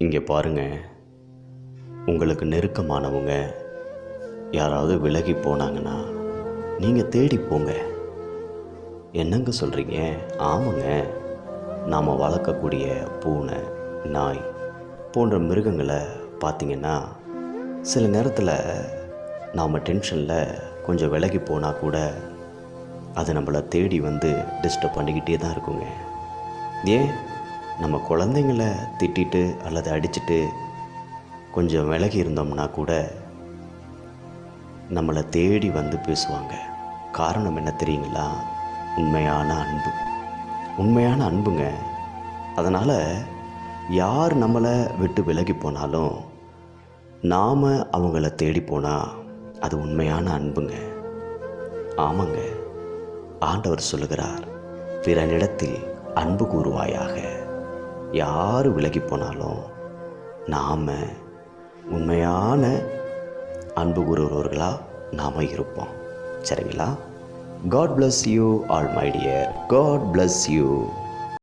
இங்கே பாருங்க. உங்களுக்கு நெருக்கமானவங்க யாராவது விலகி போனாங்கன்னா நீங்கள் தேடி போங்க. என்னங்க சொல்கிறீங்க ஆமாங்க. நாம் வளர்க்கக்கூடிய பூனை நாய் போன்ற மிருகங்களை பார்த்திங்கன்னா சில நேரத்தில் நாம் டென்ஷனில் கொஞ்சம் விலகி போனால் கூட அது நம்மளை தேடி வந்து டிஸ்டர்ப் பண்ணிக்கிட்டே தான் இருக்குங்க. ஏன்? நம்ம குழந்தைங்கள திட்டிட்டு அல்லது அடிச்சிட்டு கொஞ்சம் விலகி இருந்தோம்னா கூட நம்மளை தேடி வந்து பேசுவாங்க. காரணம் என்ன தெரியுங்களா? உண்மையான அன்பு. உண்மையான அன்புங்க. அதனால் யார் நம்மளை விட்டு விலகி போனாலும் நாம் அவங்கள தேடி போனால் அது உண்மையான அன்புங்க. ஆமாங்க. ஆண்டவர் சொல்லுகிறார் பிறனிடத்தில் அன்பு கூறுவாயாக. யார் விலகி போனாலும் நாம் உண்மையான அன்பு கூறுகிறவர்களாக நாம் இருப்போம். சரிங்களா? God bless you all my dear God bless you